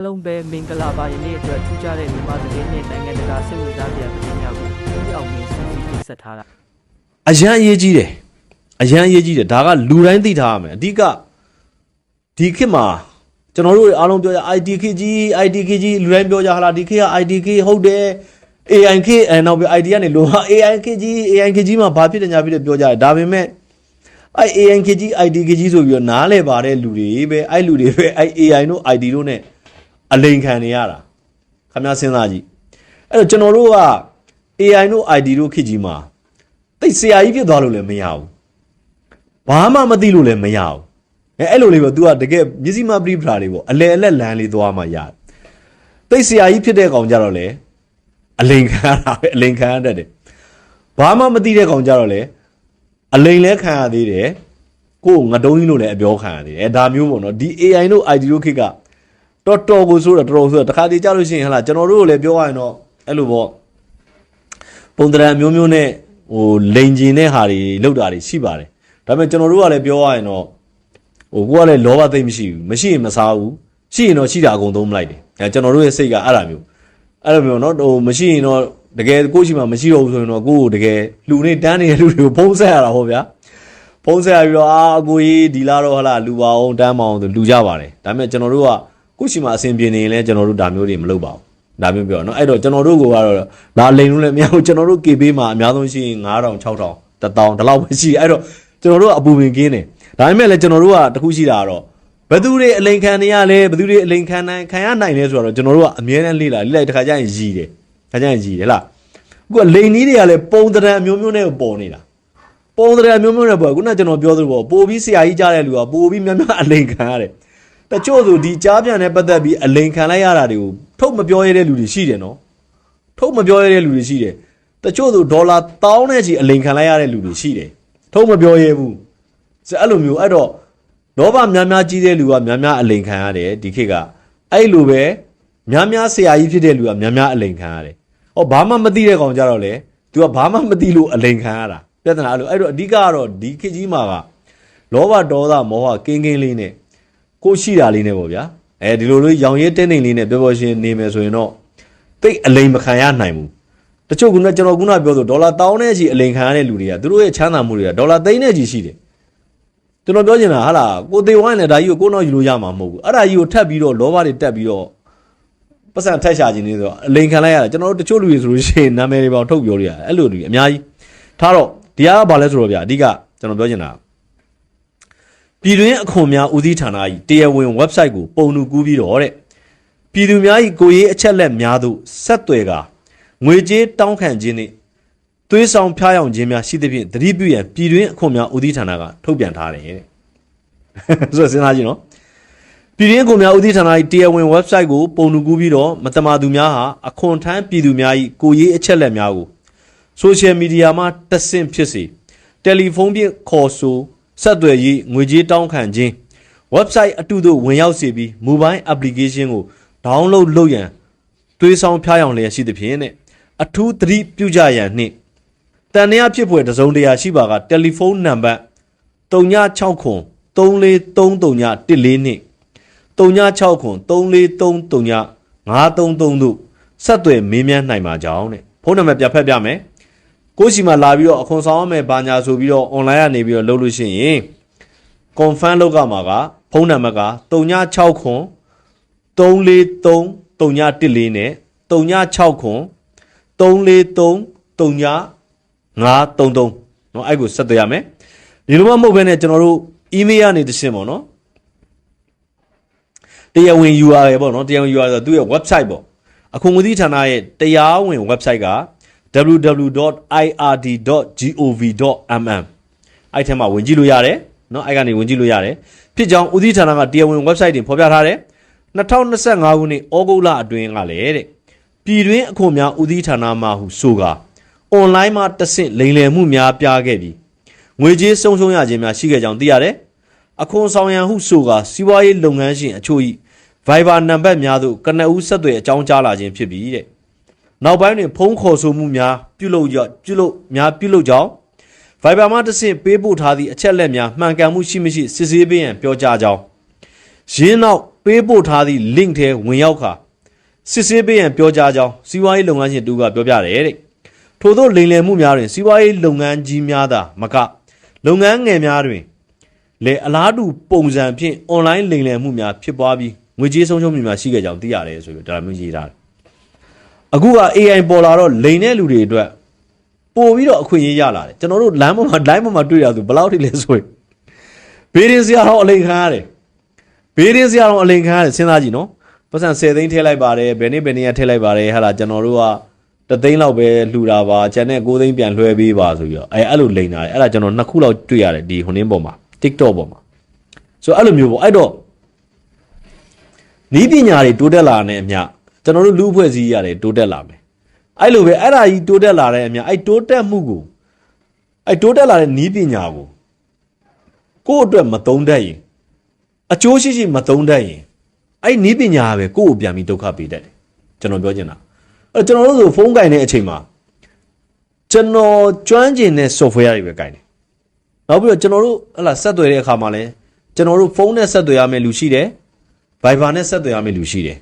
အားလုံးပဲမင်္ဂလာပါယနေ့အတွက်ထူးခြားတဲ့မြန်မာသတင်းနဲ့နိုင်ငံတကာစိတ်ဝင်စားစရာသတင်းများကိုဒီအောင်မြင်စုစည်းတင်ဆက်ထားတာအရန်အရေးကြီးတယ်အရန်အရေးကြီးတယ်ဒါကလူတိုင်းသိထားရမယ်အဓိကဒီခေတ်မှာကျွန်တော်တို့အားလုံးပြောကြ ITK ကြီး ITK ကြီးလူတိုင်းပြောကြဟာလားဒီခေတ်က ITK ဟုတ်တယ် AIK အဲနောက်ပြီး ID ကနေလို့ဟာ AIK ကြီး AIK ကြီးမှာဘာဖြစ်တယ်ညာဖြစ်တယ်ပြောကြတယ်ဒါပေမဲ့အဲ AIK ကြီး ITK ကြီးဆိုပြီးတော့နားလဲပါတဲ့လူတွေပဲအဲလူတွေပဲအဲ AI တို့ ID တို့ ਨੇ အလိန်ခံနေရတာခင်ဗျားစဉ်းစားကြည့်အဲ့တော့ကျွန်တော်တို့က AI တို့ ID တို့ခေတ်ကြီးမှာတိတ်ဆရာကြီးဖြစ်သွားလို့လည်းမရဘူးဘာမှမသိလို့လည်းမရဘူးအဲအဲ့လိုလေးပေါ့ तू ကတကယ်မျက်စိမပရိပရာတွေပေါ့အလဲအလက်လမ်းလေးသွားမှရတယ်တိတ်ဆရာကြီးဖြစ်တဲ့ကောင်ကြတော့လေအလိန်ခံရတာပဲအလိန်ခံရတတ်တယ်ဘာမှမသိတဲ့ကောင်ကြတော့လေအလိန်လဲခံရသေးတယ်ကိုယ်ငတုံးကြီးလို့လည်းအပြောခံရသေးတယ်အဲဒါမျိုးပေါ့နော်ဒီ AI တို့ ID တို့ခေတ်က တော်တော်ကိုဆိုတော့တော်တော်ဆိုတော့တခါတည်းကြလို့ရှိရင်ဟလာကျွန်တော်တို့ကိုလည်းပြောရရင်တော့အဲ့လိုပေါ့ ပုံတရံမျိုးမျိုးနဲ့ဟိုလိန်ကျင်တဲ့ဟာတွေလောက်တာတွေရှိပါတယ်ဒါပေမဲ့ကျွန်တော်တို့ကလည်းပြောရရင်တော့ဟိုကိုကလည်းလောဘသိမ့်မရှိဘူးမရှိရင်မစားဘူးရှိရင်တော့ရှိတာအကုန်သုံးမလိုက်တယ်အဲကျွန်တော်တို့ရဲ့စိတ်ကအဲ့ဒါမျိုးအဲ့လိုမျိုးเนาะဟိုမရှိရင်တော့တကယ်ကိုယ့်ရှိမှမရှိတော့ဘူးဆိုရင်တော့ကိုယ့်ကိုတကယ်လူနေတန်းနေတဲ့လူတွေကိုဖုံးဆက်ရတာဟောဗျာဖုံးဆက်ရပြီးတော့အာအကိုကြီးဒီလာတော့ဟလာလူပါအောင်တန်းပါအောင်ဆိုလူကြပါတယ်ဒါပေမဲ့ကျွန်တော်တို့က ခုရှိမှအဆင်ပြေနေရင်လည်းကျွန်တော်တို့ဒါမျိုးတွေမလုပ်ပါဘူးဒါမျိုးပြောနော်အဲ့တော့ကျွန်တော်တို့ကတော့ဒါလိန်လို့လည်းမရဘူးကျွန်တော်တို့ KB မှာအများဆုံးရှိရင်9000 6000 1000ဒီလောက်ပဲရှိအဲ့တော့ကျွန်တော်တို့ကအပူပင်ကင်းတယ်ဒါပေမဲ့လည်းကျွန်တော်တို့ကတခုရှိတာကတော့ဘသူတွေအလိန်ခံနေရလဲဘသူတွေအလိန်ခံနိုင်ခံရနိုင်လဲဆိုတော့ကျွန်တော်တို့ကအမြဲတမ်းလေ့လာလေ့လိုက်တခါကျရင်ရည်တယ်ခါကျရင်ရည်တယ်လားအခုကလိန်နီးတွေကလည်းပုံတရံအမျိုးမျိုးနဲ့ပေါ်နေတာပုံတရံအမျိုးမျိုးနဲ့ပေါ်ခုနကကျွန်တော်ပြောသလိုပေါ့ပိုပြီးဆရာကြီးကြားတဲ့လူကပိုပြီးများများအလိန်ခံရတယ် တချို့ဆိုဒီကြားပြန်နဲ့ပတ်သက်ပြီးအလိန်ခံလိုက်ရတာတွေကိုထုတ်မပြောရတဲ့လူတွေရှိတယ်နော်ထုတ်မပြောရတဲ့လူတွေရှိတယ်တချို့ဆိုဒေါ်လာတောင်းနဲ့ချီအလိန်ခံလိုက်ရတဲ့လူတွေရှိတယ်ထုတ်မပြောရဘူးဆိုအဲ့လိုမျိုးအဲ့တော့လောဘများများကြီးတဲ့လူကများများအလိန်ခံရတယ်ဒီခေတ်ကအဲ့လိုပဲများများဆရာကြီးဖြစ်တဲ့လူကများများအလိန်ခံရတယ်ဟောဘာမှမသိတဲ့ကောင်ကြတော့လေ तू ကဘာမှမသိလို့အလိန်ခံရတာပြဿနာအဲ့လိုအဲ့တော့အဓိကကတော့ဒီခေတ်ကြီးမှာကလောဘဒေါသမောဟကင်းကင်းလေးနဲ့ ကိုယ်ရှိတာလေးနဲ့ပေါ့ဗျာအဲဒီလိုလေးရောင်ရဲတင်းနေလေးနဲ့ပြောပြောရှင်းနေမယ်ဆိုရင်တော့တိတ်အလိမ်မခံရနိုင်ဘူးတချို့ကကျွန်တော်ခုနပြောဆိုဒေါ်လာတောင်းနဲ့ချီအလိမ်ခံရတဲ့လူတွေကသူတို့ရဲ့ချမ်းသာမှုတွေကဒေါ်လာသိန်းနဲ့ချီရှိတယ်ကျွန်တော်ပြောချင်တာဟာလားကိုသေးဝိုင်းလည်းဒါကြီးကိုကိုနောက်ယူလို့ရမှာမဟုတ်ဘူးအဲ့ဒါကြီးကိုထပ်ပြီးတော့လောဘတွေတက်ပြီးတော့ပတ်စံထက်ရှာခြင်းနေဆိုတော့အလိမ်ခံလိုက်ရတာကျွန်တော်တို့တချို့လူတွေဆိုလို့ရှိရင်နာမည်တွေပေါထုတ်ပြောလို့ရတယ်အဲ့လိုလူတွေအများကြီးထားတော့ဒီကဘာလဲဆိုတော့ဗျာအဓိကကျွန်တော်ပြောချင်တာ ပြည်တွင်းအခွန်များဦးစီးဌာနကြီးတရားဝင် website ကိုပုံနှူကူးပြီးတော့တဲ့ပြည်သူများ၏ကိုယ်ရေးအချက်လက်များသို့ဆက်သွယ်ကာငွေကြေးတောင်းခံခြင်းနှင့်သွေးဆောင်ဖျားယောင်ခြင်းများရှိသဖြင့်သတိပြုရန်ပြည်တွင်းအခွန်များဦးစီးဌာနကထုတ်ပြန်ထားတယ်တဲ့ဆိုတော့စဉ်းစားကြည့်နော်ပြည်တွင်းအခွန်များဦးစီးဌာန၏တရားဝင် website ကိုပုံနှူကူးပြီးတော့မတမာသူများဟာအခွန်ထမ်းပြည်သူများ၏ကိုယ်ရေးအချက်လက်များကို social media မှာတဆင့်ဖြစ်စေတယ်လီဖုန်းဖြင့်ခေါ်ဆို ဆက်သွယ်ရေးငွေကြေးတောင်းခံခြင်း website အတုသို့ဝင်ရောက်စေပြီး mobile application ကို download လုပ်ရန်သွေးဆောင်ဖျားယောင်လျက်ရှိသဖြင့်တဲ့အထူးသတိပြုကြရန်နှင့်တန်ရာဖြစ်ဖွယ်တစ်စုံတရာရှိပါကတယ်လီဖုန်းနံပါတ်396ခွန်3433914နှင့်396ခွန်3433953တို့ဆက်သွယ်မေးမြန်းနိုင်ပါကြောင်းတဲ့ဖုန်းနံပါတ်ပြဖက်ပြမယ် ကိုယ့်စီမှာလာပြီးတော့အခွန်ဆောင်ရမယ်ဘာညာဆိုပြီးတော့ online ကနေပြီးတော့လုပ်လို့ရှိရင် confirm လုပ်ကမှာကဖုန်းနံပါတ်က396ခွန်3433914နဲ့396ခွန်3433953เนาะအဲ့ကိုဆက်သွယ်ရမယ်ဒီလိုမှမဟုတ်ဘဲနဲ့ကျွန်တော်တို့ email ကနေတရှင်းပေါ့နော်တရားဝင် URL ပေါ့နော်တရားဝင် URL ဆိုသူ့ရဲ့ website ပေါ့အခုငွေသီးဌာနရဲ့တရားဝင် website က www.ird.gov.mm အဲ့ထဲမှာဝင်ကြည့်လို့ရတယ်เนาะအဲ့ကနေဝင်ကြည့်လို့ရတယ်ဖြစ်ကြောင်းဦးသီးဌာနကတရားဝင် website တင်ဖော်ပြထားတယ်2025ခုနှစ်ဩဂုတ်လအတွင်းကလည်းတဲ့ပြည်တွင်းအခွန်များဦးသီးဌာနမှဟုဆိုကာ online မှာတဆင့်လိမ်လည်မှုများပြားခဲ့ပြီးငွေကြေးဆုံးရှုံးရခြင်းများရှိခဲ့ကြောင်းသိရတယ်အခွန်ဆောင်ရန်ဟုဆိုကာစီးပွားရေးလုပ်ငန်းရှင်အချို့၏ Viber နံပါတ်များသို့ကနဦးဆက်သွယ်အကြောင်းကြားလာခြင်းဖြစ်ပြီးတဲ့ နောက်ပိုင်းတွင်ဖုန်းခေါ်ဆိုမှုများပြုလုပ်ရပြုလုပ်များပြုလုပ်ကြောင်း Viber မှာတစ်ဆင့်ပေးပို့ထားသည့်အချက်လက်များမှန်ကန်မှုရှိမရှိစစ်ဆေးပေးရန်ပြောကြားကြောင်းရင်းနောက်ပေးပို့ထားသည့် link ထဲဝင်ရောက်ခါစစ်ဆေးပေးရန်ပြောကြားကြောင်းစီးပွားရေးလုပ်ငန်းရှင်တူကပြောပြတယ်တဲ့ထို့သောလိမ်လည်မှုများတွင်စီးပွားရေးလုပ်ငန်းကြီးများသာမကလုပ်ငန်းငယ်များတွင်လေအလားတူပုံစံဖြင့် online လိမ်လည်မှုများဖြစ်ပွားပြီးငွေကြေးဆုံးရှုံးမှုများရှိခဲ့ကြောင်းသိရတယ်ဆိုပြီးဒါမျိုးရေးထားတယ် အခုက AI ပေါ်လာတော့လိမ်တဲ့လူတွေအတွက်ပို့ပြီးတော့အခွင့်အရေးရလာတယ်ကျွန်တော်တို့လမ်းပေါ်မှာ line ပေါ်မှာတွေ့ရသူဘယ်လောက်ထိလဲဆိုရင်ဘေးရင်စရာတော့အလိမ်ခံရတယ်ဘေးရင်းစရာတော့အလိန်ခံရတယ်စဉ်းစားကြည့်နော်ပတ်စံ10သိန်းထည့်လိုက်ပါတယ်ဘယ်နေ့ဘယ်နေ့ကထည့်လိုက်ပါတယ်ဟာလာကျွန်တော်တို့ကတသိန်းလောက်ပဲလှူတာပါကျန်တဲ့9သိန်းပြန်လွှဲပေးပါဆိုပြီးတော့အဲအဲ့လိုလိန်တာတယ်အဲ့ဒါကျွန်တော်နှစ်ခုလောက်တွေ့ရတယ်ဒီဟိုနင်းပေါ်မှာ TikTok ပေါ်မှာဆိုအဲ့လိုမျိုးပေါ့အဲ့တော့နီးပညာတွေတိုးတက်လာတဲ့အမျှ ကျွန်တော်တို့လူအဖွဲ့အစည်းရတယ်တိုးတက်လာမယ်အဲ့လိုပဲအဲ့ဒါကြီးတိုးတက်လာတဲ့အမျှအဲ့တိုးတက်မှုကိုအဲ့တိုးတက်လာတဲ့နီးပညာကိုကိုယ့်အတွက်မသုံးတတ်ရင်အကျိုးရှိရှိမသုံးတတ်ရင်အဲ့နီးပညာပဲကိုယ့်ကိုပြန်ပြီးဒုက္ခပေးတတ်တယ်ကျွန်တော်ပြောချင်တာအဲ့တော့ကျွန်တော်တို့ဆိုဖုန်းကင်တဲ့အချိန်မှာကျွန်တော်ကျွမ်းကျင်တဲ့ software တွေပဲကင်တယ်နောက်ပြီးတော့ကျွန်တော်တို့ဟလာဆက်သွယ်တဲ့အခါမှာလဲကျွန်တော်တို့ဖုန်းနဲ့ဆက်သွယ်ရမယ့်လူရှိတယ် Viber နဲ့ဆက်သွယ်ရမယ့်လူရှိတယ်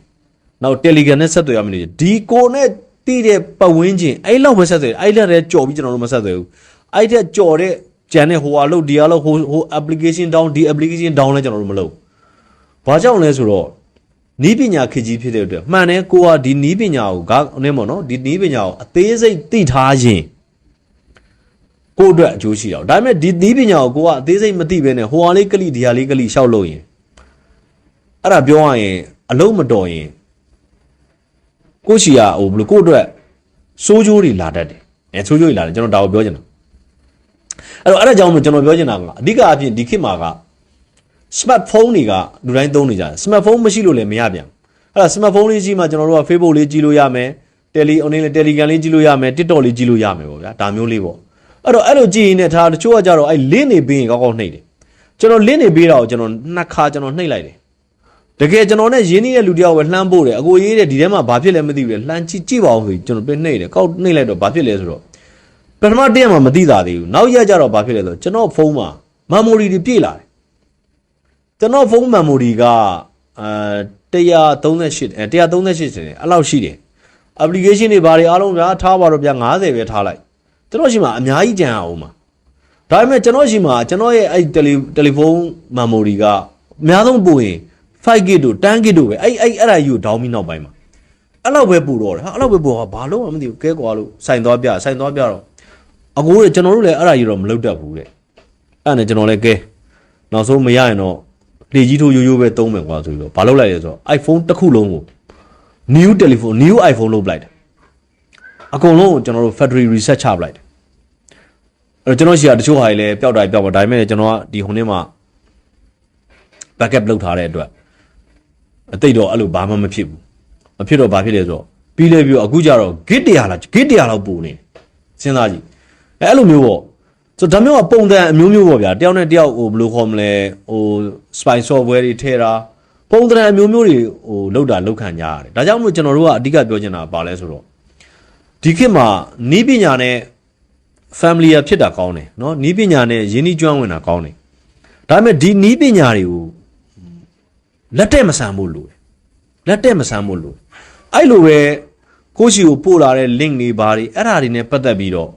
နောက် Telegram နဲ့ဆက်သွယ်ရမယ့်လူရှိတယ်ဒီကိုနဲ့တည်တဲ့ပတ်ဝန်းကျင်အဲ့လောက်ပဲဆက်သွယ်အဲ့လက်ထဲကြော်ပြီးကျွန်တော်တို့မဆက်သွယ်ဘူးအဲ့ထက်ကြော်တဲ့ကျန်တဲ့ဟိုဟာလို့ဒီဟာလို့ဟိုဟို application down ဒီ application down လဲကျွန်တော်တို့မလုပ်ဘူးဘာကြောင့်လဲဆိုတော့နီးပညာခေတ်ကြီးဖြစ်တဲ့အတွက်မှန်တယ်ကိုကဒီနီးပညာကိုကနည်းပေါ့နော်ဒီနီးပညာကိုအသေးစိတ်သိထားရင်ကိုယ့်အတွက်အကျိုးရှိတော့ဒါပေမဲ့ဒီနီးပညာကိုကိုကအသေးစိတ်မသိဘဲနဲ့ဟိုဟာလေးကလိဒီဟာလေးကလိရှောက်လို့ရင်အဲ့ဒါပြောရရင်အလုံးမတော်ရင် ကိုယ့်ရှိရဟိုဘယ်လိုကိုယ့်အတွက်စိုးကျိုးတွေလာတတ်တယ်အဲစိုးကျိုးတွေလာတယ်ကျွန်တော်ဒါကိုပြောချင်တာအဲ့တော့အဲ့ဒါကြောင့်မို့ကျွန်တော်ပြောချင်တာကအဓိကအဖြစ်ဒီခေတ်မှာက smartphone တွေကလူတိုင်းသုံးနေကြတယ် smartphone မရှိလို့လည်းမရပြန်အဲ့ဒါ smartphone လေးကြီးမှကျွန်တော်တို့က Facebook လေးကြည့်လို့ရမယ် tele online လေး telegram လေးကြည့်လို့ရမယ် tiktok လေးကြည့်လို့ရမယ်ပေါ့ဗျာဒါမျိုးလေးပေါ့အဲ့တော့အဲ့လိုကြည့်ရင်လည်းဒါတချို့ကကြတော့အဲ့ link နေပြီးရင်ကောက်ကောက်နှိပ်တယ်ကျွန်တော် link နေပြီးတာကိုကျွန်တော်နှစ်ခါကျွန်တော်နှိပ်လိုက်တယ် တကယ်ကျွန်တော်နဲ့ရင်းနှီးတဲ့လူတယောက်ပဲလှမ်းပို့တယ်အကိုရေးတဲ့ဒီထဲမှာဘာဖြစ်လဲမသိဘူးလေလှမ်းကြည့်ကြည့်ပါဦးဆိုပြီးကျွန်တော်ပြန်နှိပ်တယ်ကောက်နှိပ်လိုက်တော့ဘာဖြစ်လဲဆိုတော့ပထမတည့်ရမှာမသိတာသေးဘူးနောက်ရက်ကျတော့ဘာဖြစ်လဲဆိုတော့ကျွန်တော်ဖုန်းမှာ memory တွေပြည့်လာတယ်ကျွန်တော်ဖုန်း memory ကအဲ138အဲ138တယ်အဲ့လောက်ရှိတယ် application တွေဘာတွေအားလုံးဗျာထားပါတော့ဗျာ90ပဲထားလိုက်ကျွန်တော်ရှိမှာအများကြီးကြံအောင်မှာဒါပေမဲ့ကျွန်တော်ရှိမှာကျွန်တော်ရဲ့အဲ့တယ်လီတယ်လီဖုန်း memory ကအများဆုံးပို့ရင် 5GB တို့ 10GB တို့ပဲအဲ့အဲ့အဲ့ဒါကြီးကိုဒေါင်းပြီးနောက်ပိုင်းမှာအဲ့လောက်ပဲပို့တော့တယ်ဟာအဲ့လောက်ပဲပို့ဟာဘာလို့မှမသိဘူးကဲကွာလို့စိုင်သွားပြစိုင်သွားပြတော့အကိုတွေကျွန်တော်တို့လည်းအဲ့ဒါကြီးတော့မလုပ်တတ်ဘူးတဲ့အဲ့ဒါနဲ့ကျွန်တော်လည်းကဲနောက်ဆုံးမရရင်တော့လေကြီးထိုးရိုးရိုးပဲသုံးမယ်ကွာဆိုပြီးတော့ဘာလုပ်လိုက်လဲဆိုတော့ iPhone တစ်ခုလုံးကို new telephone new iPhone လုပ်လိုက်တယ်အကုန်လုံးကိုကျွန်တော်တို့ factory reset ချပလိုက်တယ်အဲ့တော့ကျွန်တော်ရှိတာတချို့ဟာတွေလည်းပျောက်တာပျောက်ပါဒါပေမဲ့ကျွန်တော်ကဒီဟိုနေ့မှာ backup လုပ်ထားတဲ့အတွက် အသိတော့အဲ့လိုဘာမှမဖြစ်ဘူးမဖြစ်တော့ဘာဖြစ်လဲဆိုတော့ပြီးလဲပြီးတော့အခုကျတော့ git 100လား git 100လောက်ပို့နေစဉ်းစားကြည့်အဲ့လိုမျိုးပေါ့ဆိုတော့ဒါမျိုးကပုံစံအမျိုးမျိုးပေါ့ဗျာတယောက်နဲ့တယောက်ဟိုဘယ်လိုခေါ်မလဲဟို spy software တွေထည့်တာပုံစံအမျိုးမျိုးတွေဟိုလောက်တာလောက်ခံကြရတယ်ဒါကြောင့်မို့ကျွန်တော်တို့ကအဓိကပြောချင်တာပါလဲဆိုတော့ဒီခေတ်မှာနီးပညာနဲ့ family ဖြစ်တာကောင်းတယ်เนาะနီးပညာနဲ့ယဉ်ဤကျွမ်းဝင်တာကောင်းတယ်ဒါပေမဲ့ဒီနီးပညာတွေကို လက်တက်မဆန်ဖို့လိုတယ်လက်တက်မဆန်ဖို့လိုတယ်အဲ့လိုပဲကိုယ့်ရှိကိုပို့လာတဲ့ link တွေဘာတွေအဲ့ဒါတွေနဲ့ပတ်သက်ပြီးတော့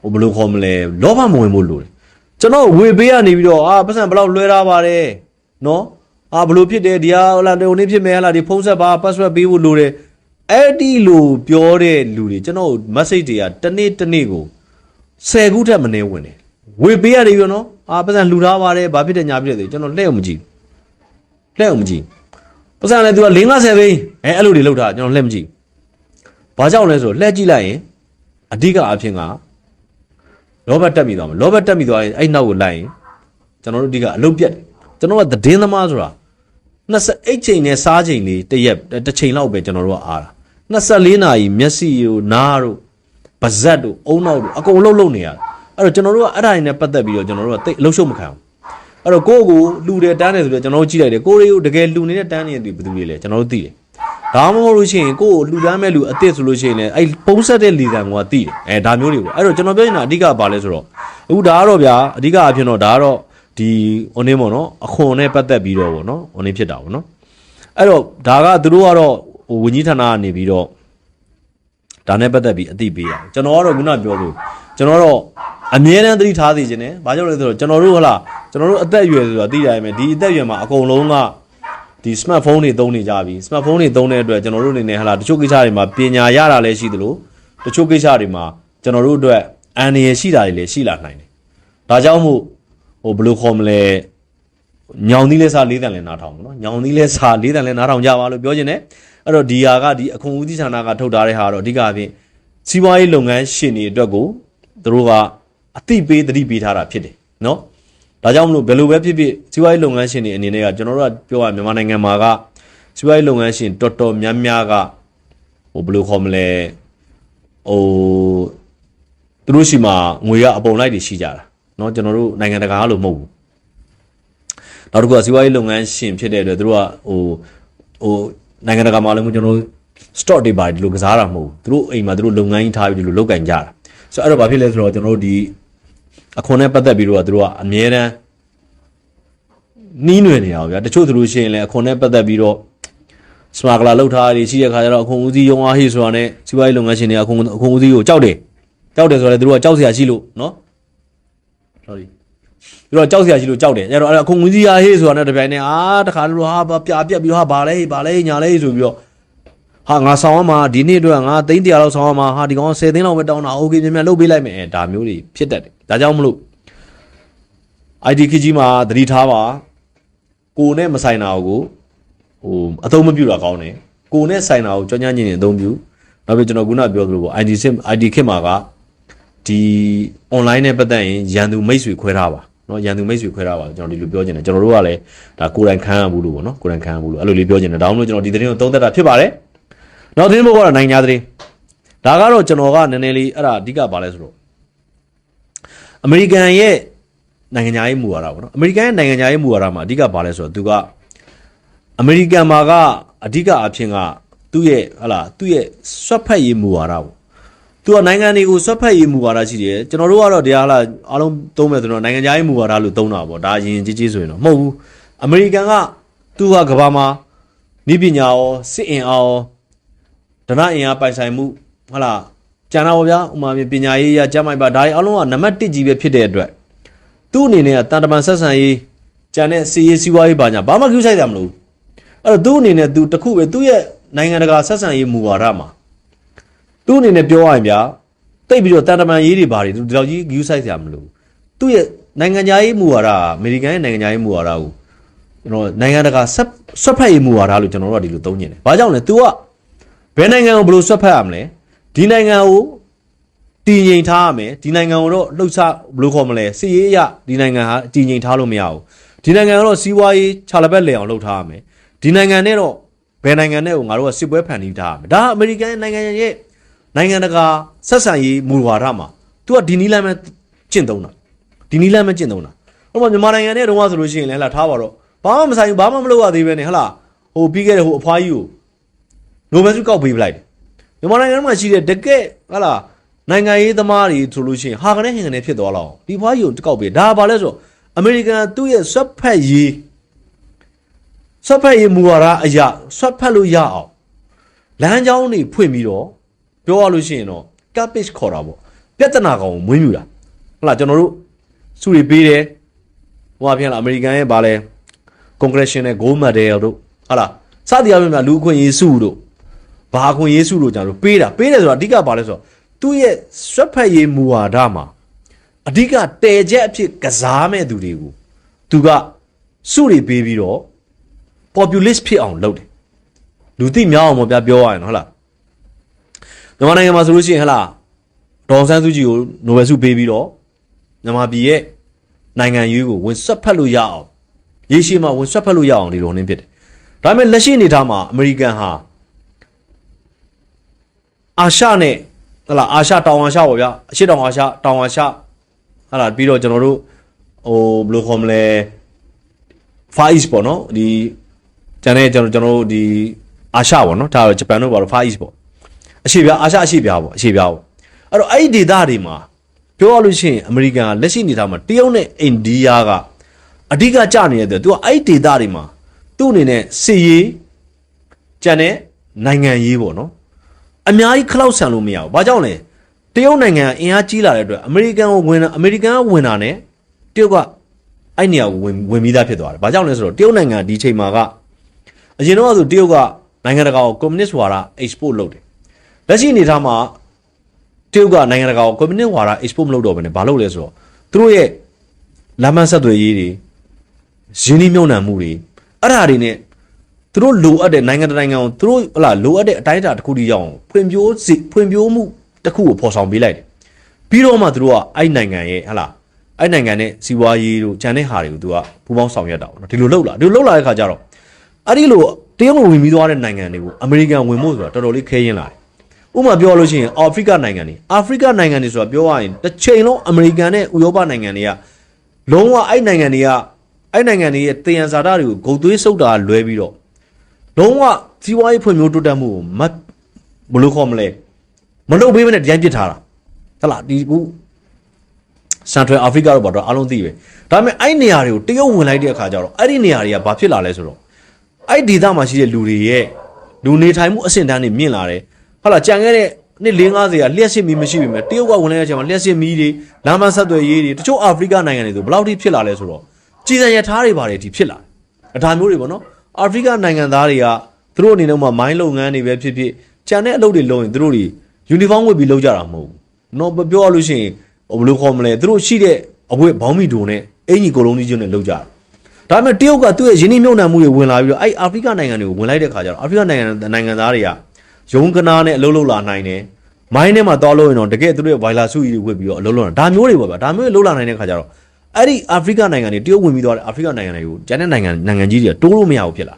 ဟိုဘယ်လိုခေါ်မလဲလောဘမဝင်ဖို့လိုတယ်ကျွန်တော်ဝေပေးရနေပြီးတော့အာပတ်စံဘယ်လောက်လွှဲထားပါတယ်နော်အာဘယ်လိုဖြစ်တယ်ဒီဟာဟလာဟိုနေ့ဖြစ်မယ်ဟလာဒီဖုန်းဆက်ပါ password ပေးဖို့လိုတယ်အဲ့ဒီလိုပြောတဲ့လူတွေကျွန်တော် message တွေကတနေ့တနေ့ကို10ခုထက်မနည်းဝင်တယ်ဝေပေးရနေပြီနော်အာပတ်စံလှူထားပါတယ်ဘာဖြစ်တယ်ညာဖြစ်တယ်ကျွန်တော်လှည့်အောင်မကြည့် လှည့်အောင်မကြည့်ပတ်စံလည်းသူက50ဘိန်းအဲအဲ့လိုတွေလောက်တာကျွန်တော်လှည့်မကြည့်ဘာကြောင့်လဲဆိုတော့လှည့်ကြည့်လိုက်ရင်အဓိကအဖြစ်ကလောဘတက်မိသွားမယ်လောဘတက်မိသွားရင်အဲ့နောက်ကိုလိုက်ရင်ကျွန်တော်တို့ဒီကအလုပ်ပြတ်တယ်ကျွန်တော်ကသတင်းသမားဆိုတာ28ချိန်နဲ့စားချိန်လေးတစ်ရက်တစ်ချိန်လောက်ပဲကျွန်တော်တို့ကအားတာ24နာရီမျက်စိကိုနားတို့ပါဇက်တို့အုံနောက်တို့အကုန်လုံးလုံးနေရတယ်အဲ့တော့ကျွန်တော်တို့ကအဲ့ဒါတွေနဲ့ပတ်သက်ပြီးတော့ကျွန်တော်တို့ကတိတ်အလုပ်ရှုပ်မခံအောင် အဲ့တော့ကိုယ့်ကိုလူတယ်တန်းတယ်ဆိုတော့ကျွန်တော်တို့ကြည့်လိုက်တယ်ကိုယ်တွေကိုတကယ်လူနေတဲ့တန်းနေတဲ့သူဘယ်သူတွေလဲကျွန်တော်တို့သိတယ်ဒါမှမဟုတ်လို့ရှိရင်ကိုယ့်ကိုလူတန်းမဲ့လူအစ်စ်ဆိုလို့ရှိရင်လည်းအဲ့ပုံဆက်တဲ့လီဆန်ကသိတယ်အဲဒါမျိုးတွေပေါ့အဲ့တော့ကျွန်တော်ပြောနေတာအဓိကကဘာလဲဆိုတော့အခုဒါကတော့ဗျာအဓိကအဖြစ်တော့ဒါကတော့ဒီဟိုနေပေါ့နော်အခွန်နဲ့ပတ်သက်ပြီးတော့ပေါ့နော်ဟိုနေဖြစ်တာပေါ့နော်အဲ့တော့ဒါကသူတို့ကတော့ဟိုဝန်ကြီးဌာနကနေပြီးတော့ဒါနဲ့ပတ်သက်ပြီးအသိပေးတာကျွန်တော်ကတော့ခုနပြောလို့ကျွန်တော်တော့ အမြဲတမ်းသတိထားသိခြင်းနဲ့ဘာကြောင့်လဲဆိုတော့ကျွန်တော်တို့ဟလာကျွန်တော်တို့အသက်အရွယ်ဆိုတာသိကြရမယ်ဒီအသက်အရွယ်မှာအကုန်လုံးကဒီ smartphone တွေသုံးနေကြပြီ smartphone တွေသုံးတဲ့အတွက်ကျွန်တော်တို့အနေနဲ့ဟလာတချို့ကိစ္စတွေမှာပညာရတာလည်းရှိသလိုတချို့ကိစ္စတွေမှာကျွန်တော်တို့အတွက်အန္တရာယ်ရှိတာတွေလည်းရှိလာနိုင်တယ်ဒါကြောင့်မို့ဟိုဘယ်လိုခေါ်မလဲညောင်သီးလဲစားလေးတန်လဲနားထောင်ပေါ့နော်ညောင်သီးလဲစားလေးတန်လဲနားထောင်ကြပါလို့ပြောချင်တယ်အဲ့တော့ဒီဟာကဒီအခွန်ဦးစီးဌာနကထုတ်ထားတဲ့ဟာတော့အဓိကအပြင်စီးပွားရေးလုပ်ငန်းရှင်တွေအတွက်ကိုသူတို့က အသိပေးသတိပေးထားတာဖြစ်တယ်နော်ဒါကြောင့်မလို့ဘယ်လိုပဲဖြစ်ဖြစ်စီးပွားရေးလုပ်ငန်းရှင်တွေအနေနဲ့ကကျွန်တော်တို့ကပြောရမြန်မာနိုင်ငံမှာကစီးပွားရေးလုပ်ငန်းရှင်တော်တော်များများကဟိုဘယ်လိုခေါ်မလဲဟိုသူတို့ရှိမှာငွေကအပုံလိုက်တွေရှိကြတာเนาะကျွန်တော်တို့နိုင်ငံတကာလို့မဟုတ်ဘူးနောက်တစ်ခုကစီးပွားရေးလုပ်ငန်းရှင်ဖြစ်တဲ့အတွက်သူတို့ကဟိုဟိုနိုင်ငံတကာမှာလည်းကျွန်တော်တို့ stock တွေပါတယ်ဒီလိုကစားတာမဟုတ်ဘူးသူတို့အိမ်မှာသူတို့လုပ်ငန်းကြီးထားပြီးဒီလိုလုပ်ကင်ကြတာဆိုတော့အဲ့တော့ဘာဖြစ်လဲဆိုတော့ကျွန်တော်တို့ဒီ အခွန်နဲ့ပတ်သက်ပြီးတော့သူတို့ကအမြဲတမ်းနီးနွယ်နေတာဗျာတချို့သူတို့ရှိရင်လည်းအခွန်နဲ့ပတ်သက်ပြီးတော့စမာဂလာလောက်ထားရရှိတဲ့ခါကျတော့အခွန်ဦးစီးရုံအားဟိဆိုတာနဲ့စီးပွားရေးလုပ်ငန်းရှင်တွေအခွန်အခွန်ဦးစီးကိုကြောက်တယ်ကြောက်တယ်ဆိုတော့သူတို့ကကြောက်စရာရှိလို့နော် sorry သူတို့ကကြောက်စရာရှိလို့ကြောက်တယ်အဲ့တော့အဲ့အခွန်ဦးစီးအားဟိဆိုတာနဲ့တပြိုင်နက်အာတခါလို့ဟာပြပြက်ပြီးတော့ဟာဘာလဲဘာလဲညာလဲဆိုပြီးတော့ ဟာငါဆောင်ရမှာဒီနေ့အတွက်ငါသိန်း100လောက်ဆောင်ရမှာဟာဒီကောင်10သိန်းလောက်ပဲတောင်းတာโอเคမြန်မြန်လုပ်ပေးလိုက်မယ်အဲဒါမျိုးတွေဖြစ်တတ်တယ် ဒါကြောင့်မလို့ ID ခကြီးမှာသတိထားပါကိုနဲ့မဆိုင်တာကိုဟိုအသုံးမပြုတာကောင်းတယ်ကိုနဲ့ဆိုင်တာကိုကြောညညင်နေအသုံးပြုနောက်ပြီးကျွန်တော်ခုနပြောသလိုပေါ့ ID sim ID ခစ်မှာကဒီ online နဲ့ပတ်သက်ရင်ရန်သူမိတ်ဆွေခွဲထားပါเนาะရန်သူမိတ်ဆွေခွဲထားပါကျွန်တော်ဒီလိုပြောချင်တယ်ကျွန်တော်တို့ကလည်းဒါကိုယ်တိုင်ခံရဘူးလို့ပေါ့နော်ကိုယ်တိုင်ခံရဘူးလို့အဲ့လိုလေးပြောချင်တယ်ဒါမှမဟုတ်ကျွန်တော်ဒီသတင်းကိုသုံးသပ်တာဖြစ်ပါတယ် နောက်သတင်းဘောကတော့နိုင်ငံသတင်းဒါကတော့ကျွန်တော်ကနည်းနည်းလေးအဲ့ဒါအဓိကပါလဲဆိုတော့ အမေရိကန်ရဲ့နိုင်ငံခြားရေးမူဝါဒပေါ့နော်အမေရိကန်ရဲ့နိုင်ငံခြားရေးမူဝါဒမှာအဓိကပါလဲဆိုတော့သူကအမေရိကန်မှာကအဓိကအဖြစ်ကသူ့ရဲ့ဟလာသူ့ရဲ့ဆွတ်ဖက်ရေးမူဝါဒပေါ့သူကနိုင်ငံတွေကိုဆွတ်ဖက်ရေးမူဝါဒရှိတယ်ကျွန်တော်တို့ကတော့တရားဟလာအားလုံးသုံးမယ်ဆိုတော့နိုင်ငံခြားရေးမူဝါဒလို့သုံးတာပေါ့ဒါအရင်ကြီးကြီးဆိုရင်တော့မဟုတ်ဘူးအမေရိကန်ကသူကကမ္ဘာမှာဤပညာရောစစ်အင်အားရောဒနာအင်အားပိုင်ဆိုင်မှုဟုတ်လား ကျန်တာပေါ့ဗျာဥမာပြင်ပညာရေးရကျမ်းမိုက်ပါဒါတွေအလုံးကနံပါတ်1ကြီးပဲဖြစ်တဲ့အတွက်သူ့အနေနဲ့ကတန်တမန်ဆက်ဆံရေးကျန်တဲ့စီရေးစီးပွားရေးပါညာဘာမှကြိုးဆိုင်တာမလို့အဲ့တော့သူ့အနေနဲ့သူတခုပဲသူ့ရဲ့နိုင်ငံတကာဆက်ဆံရေးမူဝါဒမှာသူ့အနေနဲ့ပြောရရင်ဗျာတိတ်ပြီးတော့တန်တမန်ရေးတွေဘာတွေသူဒီလောက်ကြီးကြိုးဆိုင်စရာမလိုသူ့ရဲ့နိုင်ငံခြားရေးမူဝါဒအမေရိကန်ရဲ့နိုင်ငံခြားရေးမူဝါဒကိုကျွန်တော်နိုင်ငံတကာဆက်ဆွတ်ဖက်ရေးမူဝါဒလို့ကျွန်တော်တို့ကဒီလိုသုံးညင်တယ်ဘာကြောင့်လဲ तू ကဘယ်နိုင်ငံကိုဘယ်လိုဆွတ်ဖက်ရမလဲ ဒီနိုင်ငံကိုတည်ငြိမ်ထားရမယ်ဒီနိုင်ငံကိုတော့လှုပ်ရှားဘယ်လိုခေါ်မလဲစီရေးအရဒီနိုင်ငံဟာတည်ငြိမ်ထားလို့မရဘူးဒီနိုင်ငံကတော့စီးပွားရေးခြာလဘက်လည်အောင်လုပ်ထားရမယ်ဒီနိုင်ငံနဲ့တော့ဘယ်နိုင်ငံနဲ့ကိုငါတို့ကစစ်ပွဲဖန်တီးထားရမယ်ဒါကအမေရိကန်နိုင်ငံရဲ့နိုင်ငံတကာဆက်ဆံရေးမူဝါဒမှာသူကဒီနီးလမ်းပဲကျင့်သုံးတာဒီနီးလမ်းပဲကျင့်သုံးတာဟိုမှာမြန်မာနိုင်ငံနဲ့တုန်းကဆိုလို့ရှိရင်လည်းဟလာထားပါတော့ဘာမှမဆိုင်ဘူးဘာမှမလုပ်ရသေးပဲနဲ့ဟလာဟိုပြီးခဲ့တဲ့ဟိုအဖွားကြီးကိုနိုဘယ်ဆုကောက်ပေးပလိုက်တယ် မြန်မာနိုင်ငံမှာရှိတဲ့တကယ်ဟာလာနိုင်ငံရေးသမားတွေဆိုလို့ရှိရင်ဟာကနေဟင်ကနေဖြစ်သွားလောက်ဒီဖွားကြီးကိုကောက်ပေးဒါဘာလဲဆိုတော့အမေရိကန်သူ့ရဲ့ဆွတ်ဖက်ရေးဆွတ်ဖက်ရေးမူဝါဒအရာဆွတ်ဖက်လို့ရအောင်လမ်းကြောင်းတွေဖွင့်ပြီးတော့ပြောရလို့ရှိရင်တော့ cabbage ခေါ်တာပေါ့ပြဿနာကောင်ကိုမွေးမြူတာဟုတ်လားကျွန်တော်တို့စုတွေပေးတယ်ဟိုအပြင်လားအမေရိကန်ရဲ့ဗာလဲ congressional gold medal တို့ဟုတ်လားစသည်အပြင်များလူအခွင့်ရေးစုတို့ ဘာအခွင့်ရေးစုတို့ကြတော့ပေးတာပေးတယ်ဆိုတာအဓိကဘာလဲဆိုတော့သူ့ရဲ့ဆွတ်ဖက်ရေးမူဝါဒမှာအဓိကတဲချက်အဖြစ်ကစားမဲ့သူတွေကိုသူကစုတွေပေးပြီးတော့ populist ဖြစ်အောင်လုပ်တယ်လူသိများအောင်မပြပြောရရင်ဟုတ်လားမြန်မာနိုင်ငံမှာဆိုလို့ရှိရင်ဟလားဒေါ်ဆန်းစုကြည်ကိုနိုဘယ်ဆုပေးပြီးတော့မြန်မာပြည်ရဲ့နိုင်ငံရေးကိုဝင်ဆွတ်ဖက်လို့ရအောင်ရေရှည်မှာဝင်ဆွတ်ဖက်လို့ရအောင်ဒီလိုနှင်းဖြစ်တယ်ဒါပေမဲ့လက်ရှိအနေထားမှာအမေရိကန်ဟာ အာရှနဲ့ဟလာအာရှတောင်အာရှပေါ့ဗျာအရှေ့တောင်အာရှတောင်အာရှဟလာပြီးတော့ကျွန်တော်တို့ဟိုဘယ်လိုခေါ်မလဲ Far East ပေါ့နော်ဒီကျန်တဲ့ကျွန်တော်ကျွန်တော်တို့ဒီအာရှပေါ့နော်ဒါတော့ဂျပန်တို့ပါတော့ Far East ပေါ့အရှေ့ပြားအာရှအရှေ့ပြားပေါ့အရှေ့ပြားပေါ့အဲ့တော့အဲ့ဒီဒေသတွေမှာပြောရလို့ရှိရင်အမေရိကန်ကလက်ရှိအနေထားမှာတရုတ်နဲ့အိန္ဒိယကအဓိကကြနေတဲ့သူကအဲ့ဒီဒေသတွေမှာသူ့အနေနဲ့စစ်ရေးကြံတဲ့နိုင်ငံရေးပေါ့နော် အများကြီးခလောက်ဆန်လို့မရဘူးဘာကြောင့်လဲတရုတ်နိုင်ငံအင်အားကြီးလာတဲ့အတွက်အမေရိကန်ကိုဝင်အမေရိကန်ကဝင်တာနဲ့တရုတ်ကအဲ့နေရာကိုဝင်ဝင်ပြီးသားဖြစ်သွားတယ်ဘာကြောင့်လဲဆိုတော့တရုတ်နိုင်ငံဒီချိန်မှာကအရင်တော့ဆိုတရုတ်ကနိုင်ငံတကာကိုကွန်မြူနစ်ဝါဒ export လုပ်တယ်လက်ရှိအနေထားမှာတရုတ်ကနိုင်ငံတကာကိုကွန်မြူနစ်ဝါဒ export မလုပ်တော့ဘဲနဲ့ဘာလုပ်လဲဆိုတော့သူတို့ရဲ့လမ်းမဆက်သွယ်ရေးတွေရင်းနှီးမြှုပ်နှံမှုတွေအဲ့ဒါတွေနဲ့ သူတို့လိုအပ်တဲ့နိုင်ငံတစ်နိုင်ငံကိုသူတို့ဟလာလိုအပ်တဲ့အတိုင်းအတာတစ်ခုတည်းရအောင်ဖွံ့ဖြိုးစီဖွံ့ဖြိုးမှုတစ်ခုကိုဖော်ဆောင်ပေးလိုက်တယ်ပြီးတော့မှသူတို့ကအဲ့နိုင်ငံရဲ့ဟလာအဲ့နိုင်ငံနဲ့စီးပွားရေးတို့ဂျန်တဲ့ဟာတွေကိုသူကပူးပေါင်းဆောင်ရွက်တာပေါ့နော်ဒီလိုလှုပ်လာဒီလိုလှုပ်လာတဲ့ခါကျတော့အဲ့ဒီလိုတရုတ်ဝင်ပြီးသွားတဲ့နိုင်ငံတွေကိုအမေရိကန်ဝင်ဖို့ဆိုတာတော်တော်လေးခဲရင်လာတယ်ဥပမာပြောလို့ရှိရင်အာဖရိကနိုင်ငံတွေအာဖရိကနိုင်ငံတွေဆိုတာပြောရရင်တစ်ချိန်လုံးအမေရိကန်နဲ့ဥရောပနိုင်ငံတွေကလုံးဝအဲ့နိုင်ငံတွေကအဲ့နိုင်ငံတွေရဲ့တယံဇာတာတွေကိုဂုတ်သွေးစုပ်တာလွဲပြီးတော့ လုံးဝစီးပွားရေးဖွံ့ဖြိုးတိုးတက်မှုကိုမဘယ်လိုခေါ်မလဲမလုပ်ပေးမနဲ့ဒီတိုင်းပစ်ထားတာဟတ်လားဒီခုစန်ထရယ်အာဖရိကတော့ဘာတော့အားလုံးသိပဲဒါပေမဲ့အဲ့နေရာတွေကိုတရုတ်ဝင်လိုက်တဲ့အခါကျတော့အဲ့ဒီနေရာတွေကဘာဖြစ်လာလဲဆိုတော့အဲ့ဒီဒေသမှာရှိတဲ့လူတွေရဲ့လူနေထိုင်မှုအဆင့်တန်းတွေမြင့်လာတယ်ဟုတ်လားကြံခဲ့တဲ့နှစ်450ကလျှက်စစ်မီမရှိပြီမဲ့တရုတ်ကဝင်လိုက်တဲ့အချိန်မှာလျှက်စစ်မီတွေလမ်းမဆက်သွယ်ရေးတွေတချို့အာဖရိကနိုင်ငံတွေဆိုဘယ်လောက်ထိဖြစ်လာလဲဆိုတော့ကြည်စံရထားတွေပါတယ်ဒီဖြစ်လာတယ်အဒါမျိုးတွေပေါ့နော် အာဖရိကနိုင်ငံသားတွေကသူတို့အနေနဲ့မှမိုင်းလုပ်ငန်းတွေပဲဖြစ်ဖြစ်ကြံတဲ့အလုပ်တွေလုပ်ရင်သူတို့တွေယူနီဖောင်းဝတ်ပြီးလုပ်ကြတာမဟုတ်ဘူးနော်ပြောရလို့ရှိရင်ဘယ်လိုခေါ်မလဲသူတို့ရှိတဲ့အဝတ်ဘောင်းမီဒိုနဲ့အင်ကြီးကိုလုံးကြီးချင်းနဲ့လုပ်ကြတာဒါပေမဲ့တရုတ်ကသူ့ရဲ့ရင်းနှီးမြှုပ်နှံမှုတွေဝင်လာပြီးတော့အဲ့အာဖရိကနိုင်ငံတွေကိုဝင်လိုက်တဲ့ခါကျတော့အာဖရိကနိုင်ငံနိုင်ငံသားတွေကရုံးကနာနဲ့အလုပ်လုပ်လာနိုင်တယ်မိုင်းထဲမှာတောလို့ရင်တော့တကယ်သူတို့ရဲ့ဗိုင်လာစုကြီးတွေဝတ်ပြီးတော့အလုပ်လုပ်တာဒါမျိုးတွေပေါ့ဗျာဒါမျိုးတွေလုပ်လာနိုင်တဲ့ခါကျတော့ အဲ့ဒီအာဖရိကနိုင်ငံတွေတရုတ်ဝင်ပြီးတော့အာဖရိကနိုင်ငံတွေကိုကျန်တဲ့နိုင်ငံနိုင်ငံကြီးတွေကတိုးလို့မရဘူးဖြစ်လာ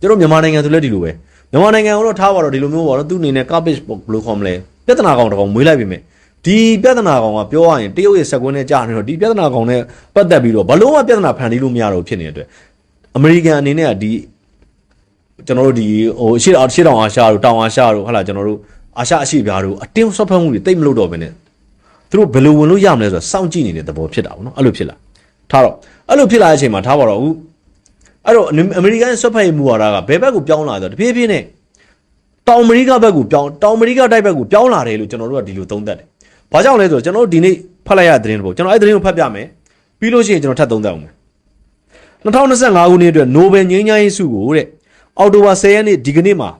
ကျတို့မြန်မာနိုင်ငံဆိုလည်းဒီလိုပဲမြန်မာနိုင်ငံကတော့ထားပါတော့ဒီလိုမျိုးပေါ့နော်သူ့အနေနဲ့ garbage ဘယ်လိုခေါ်မလဲပြဿနာကောင်တစ်ကောင်မွေးလိုက်ပြီမဲ့ဒီပြဿနာကောင်ကပြောရရင်တရုတ်ရဲ့စက်ကွင်းနဲ့ကြာနေတော့ဒီပြဿနာကောင်နဲ့ပတ်သက်ပြီးတော့ဘလုံးဝပြဿနာဖန်တီးလို့မရတော့ဖြစ်နေတဲ့အတွက်အမေရိကန်အနေနဲ့ကဒီကျွန်တော်တို့ဒီဟိုရှေ့အောင်ရှေ့တောင်အာရှတို့တောင်အာရှတို့ဟာလာကျွန်တော်တို့အာရှအရှိပြားတို့အတင်းဆွတ်ဖက်မှုတွေတိတ်မလို့တော့ဘဲနဲ့သူတို့ဘယ်လိုဝင်လို့ရမလဲဆိုတော့စောင့်ကြည့်နေတဲ့သဘောဖြစ်တာပေါ့နော်အဲ့လိုဖြစ်လာ ထားတော့အဲ့လိုဖြစ်လာတဲ့အချိန်မှာထားပါတော့ဦးအဲ့တော့အမေရိကန်ဆွတ်ဖက်ရေးမူဝါဒကဘယ်ဘက်ကိုပြောင်းလာဆိုတော့တဖြည်းဖြည်းနဲ့တောင်အမေရိကဘက်ကိုပြောင်းတောင်အမေရိကတိုက်ဘက်ကိုပြောင်းလာတယ်လို့ကျွန်တော်တို့ကဒီလိုသုံးသပ်တယ်။ဘာကြောင့်လဲဆိုတော့ကျွန်တော်တို့ဒီနေ့ဖတ်လိုက်ရတဲ့သတင်းတစ်ပုဒ်ကျွန်တော်အဲ့ဒီသတင်းကိုဖတ်ပြမယ်။ပြီးလို့ရှိရင်ကျွန်တော်ထပ်သုံးသပ်အောင်မယ်။2025ခုနှစ်အတွက်နိုဘယ်ငြိမ်းချမ်းရေးဆုကိုတဲ့အောက်တိုဘာ10ရက်နေ့ဒီကနေ့မှာ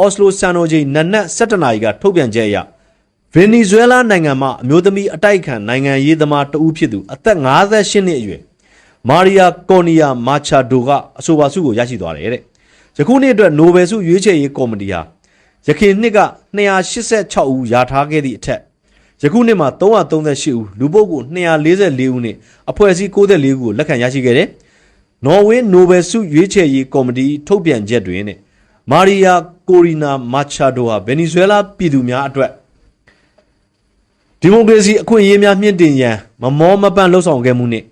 အော်စလိုစံတော်ချိန်နနက်7:00နာရီကထုတ်ပြန်ချက်အရ ဗင်နီဇွဲလားနိုင်ငံမှာအမျိုးသမီးအတိုက်ခံနိုင်ငံရေးသမားတဦးဖြစ်သူအသက်58နှစ်အရွယ်မာရီယာကော်နီယာမာချာဒိုကအဆိုပါဆုကိုရရှိသွားတယ်တဲ့။ယခုနှစ်အတွက်နိုဘယ်ဆုရွေးချယ်ရေးကော်မတီဟာရခိုင်နှစ်က286ဦးယာထားခဲ့သည့်အထက်ယခုနှစ်မှာ338ဦးလူပုဂ္ဂိုလ်244ဦးနဲ့အဖွဲ့အစည်း94ဦးကိုလက်ခံရရှိခဲ့တယ်။နော်ဝေနိုဘယ်ဆုရွေးချယ်ရေးကော်မတီထုတ်ပြန်ချက်တွင်နဲ့မာရီယာကိုရီနာမာချာဒိုဟာဗင်နီဇွဲလားပြည်သူများအတွက် ဒီမိုကရေစီအခွင့်အရေးများမြင့်တင်ရန်မမောမပန့်လှုပ်ဆောင်ခဲ့မှုနှင့်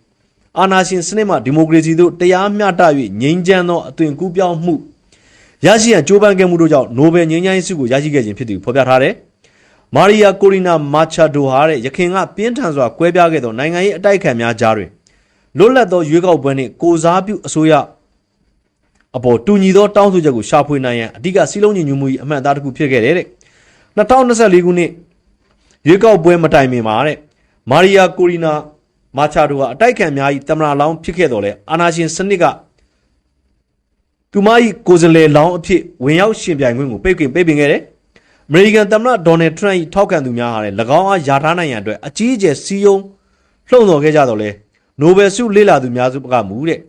အာဏာရှင်စနစ်မှဒီမိုကရေစီသို့တရားမျှတ၍ငြိမ်းချမ်းသောအသွင်ကူးပြောင်းမှုရရှိရန်ကြိုးပမ်းခဲ့မှုတို့ကြောင့်နိုဘယ်ငြိမ်းချမ်းရေးဆုကိုရရှိခဲ့ခြင်းဖြစ်သူဖော်ပြထားတယ်။မာရီယာကိုရီနာမာချာဒိုဟာတဲ့ရခင်ကပြင်းထန်စွာကွဲပြားခဲ့သောနိုင်ငံရေးအတိုက်အခံများကြားတွင်လွတ်လပ်သောရွေးကောက်ပွဲနှင့်ကိုစားပြုအစိုးရအပေါ်တူညီသောတောင်းဆိုချက်ကိုရှာဖွေနိုင်ရန်အဓိကစီးလုံးညီညွတ်မှု၏အမှန်အသားတစ်ခုဖြစ်ခဲ့တယ်တဲ့။2024ခုနှစ် ရွေးကောက်ပွဲမတိုင်မီမှာတဲ့မာရီယာကိုရီနာမာချာဒိုဟာအတိုက်အခံများ၏တမနာလောင်းဖြစ်ခဲ့တော်လဲအာနာရှင်စနစ်ကသူမ၏ကိုယ်စားလှယ်လောင်းအဖြစ်ဝင်ရောက်ရှင်ပြိုင်ခွင့်ကိုပိတ်ပင်ပိတ်ပင်ခဲ့တယ်။အမေရိကန်သမ္မတဒေါ်နယ်ထရန့်၏ထောက်ခံသူများဟာလည်း၎င်းအားယာထားနိုင်ရန်အတွက်အကြီးအကျယ်စီးယုံလှုံ့ဆော်ခဲ့ကြတော့လဲနိုဘယ်ဆုလေ့လာသူများစုကမူတဲ့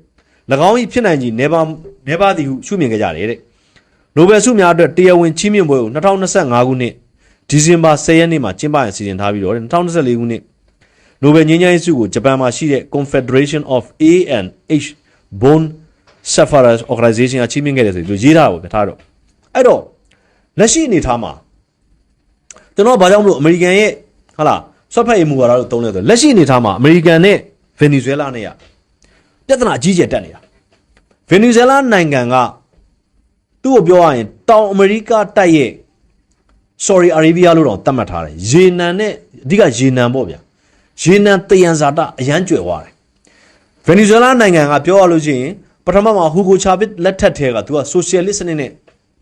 ၎င်း၏ဖြစ်နိုင်ခြေနေပါနေပါသည်ဟုရှုမြင်ခဲ့ကြတယ်တဲ့။နိုဘယ်ဆုများအတွက်တရားဝင်ချီးမြှင့်ပွဲကို2025ခုနှစ် ဒီဇင်ဘာ10ရက်နေ့မှာကျင်းပရန်စီစဉ်ထားပြီးတော့2024ခုနှစ်နိုဘယ်ငြိမ်းချမ်းရေးဆုကိုဂျပန်မှာရှိတဲ့ Confederation of A and H Bone Safaras Organization အချင်းမြင့်ခဲ့တယ်ဆိုပြီးရေးထားတာပေါ့ဗျာထားတော့အဲ့တော့လက်ရှိအနေထားမှာကျွန်တော်ဘာကြောင့်မလို့အမေရိကန်ရဲ့ဟာလားဆွတ်ဖက်ရေးမူဝါဒလို့တုံးလဲဆိုလက်ရှိအနေထားမှာအမေရိကန်နဲ့ဗင်နီဇွဲလားနဲ့ရပြဿနာအကြီးကျယ်တက်နေတာဗင်နီဇွဲလားနိုင်ငံကသူ့ကိုပြောရရင်တောင်အမေရိကတိုက်ရဲ့ sorry arabia လို့တော့သတ်မှတ်ထားတယ်ရေနံနဲ့အဓိကရေနံပေါ့ဗျာရေနံတယံဇာတအရန်ကျွယ်သွားတယ်ဗင်နီဇွဲလားနိုင်ငံကပြောရလို့ရှိရင်ပထမမှာဟူဂိုချာဗစ်လက်ထက်ထဲကသူကဆိုရှယ်လစ်စနစ်နဲ့